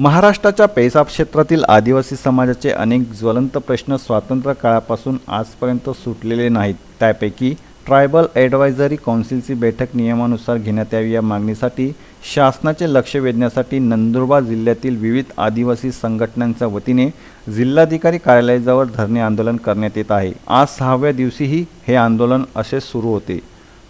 महाराष्ट्राच्या पेसाब क्षेत्रातील आदिवासी समाजाचे अनेक ज्वलंत प्रश्न स्वातंत्र्य काळापासून आजपर्यंत सुटलेले नाहीत. त्यापैकी ट्रायबल ॲडवायझरी काउन्सिलची बैठक नियमानुसार घेण्यात यावी या मागणीसाठी शासनाचे लक्ष वेधण्यासाठी नंदुरबार जिल्ह्यातील विविध आदिवासी संघटनांच्या वतीने जिल्हाधिकारी कार्यालयाजवळ धरणे आंदोलन करण्यात येत आहे. आज सहाव्या दिवशीही हे आंदोलन असे सुरू होते.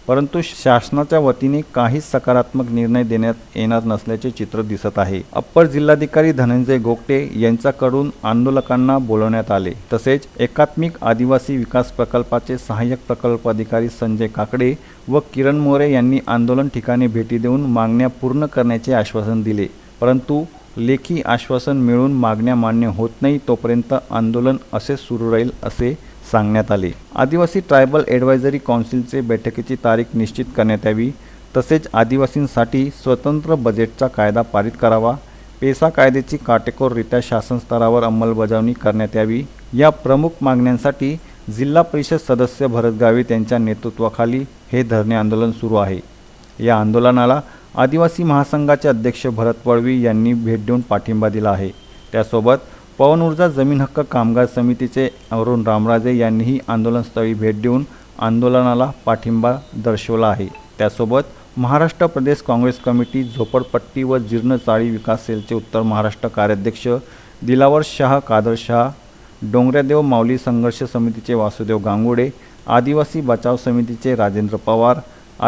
परंतु शासनाच्या वतीने काहीच सकारात्मक निर्णय देण्यात येणार नसल्याचे चित्र दिसत आहे. अप्पर जिल्हाधिकारी धनंजय गोगटे यांच्याकडून आंदोलकांना बोलवण्यात आले. तसेच एकात्मिक आदिवासी विकास प्रकल्पाचे सहाय्यक प्रकल्प अधिकारी संजय काकडे व किरण मोरे यांनी आंदोलन ठिकाणी भेटी देऊन मागण्या पूर्ण करण्याचे आश्वासन दिले. परंतु लेखी आश्वासन मिळून मागण्या मान्य होत नाही तोपर्यंत आंदोलन असे सुरू राहील असे सांगण्यात आले. आदिवासी ट्रायबल ॲडवायझरी काउन्सिलचे बैठकीची तारीख निश्चित करण्यात यावी. तसेच आदिवासींसाठी स्वतंत्र बजेटचा कायदा पारित करावा. पेसा कायद्याची काटेकोररित्या शासन स्तरावर अंमलबजावणी करण्यात यावी. या प्रमुख मागण्यांसाठी जिल्हा परिषद सदस्य भरत गावित यांच्या नेतृत्वाखाली हे धरणे आंदोलन सुरू आहे. या आंदोलनाला आदिवासी महासंघाचे अध्यक्ष भरत पळवी यांनी भेट देऊन पाठिंबा दिला आहे. त्यासोबत पवन ऊर्जा जमीन हक्क कामगार समितीचे अरुण रामराजे यांनीही आंदोलनस्थळी भेट देऊन आंदोलनाला पाठिंबा दर्शवला आहे. त्यासोबत महाराष्ट्र प्रदेश काँग्रेस कमिटी झोपडपट्टी व जीर्ण चाळी विकास सेलचे उत्तर महाराष्ट्र कार्याध्यक्ष दिलावर शाह कादर शाह डोंगऱ्यादेव माऊली संघर्ष समितीचे वासुदेव गांगुडे आदिवासी बचाव समितीचे राजेंद्र पवार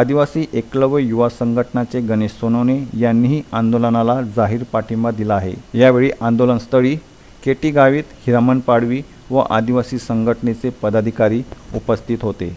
आदिवासी एकलव्य युवा संघटनाचे गणेश सोनवणे यांनीही आंदोलनाला जाहीर पाठिंबा दिला आहे. यावेळी आंदोलनस्थळी के टी गावित हिरामन पाडवी व आदिवासी संघटनेचे पदाधिकारी उपस्थित होते.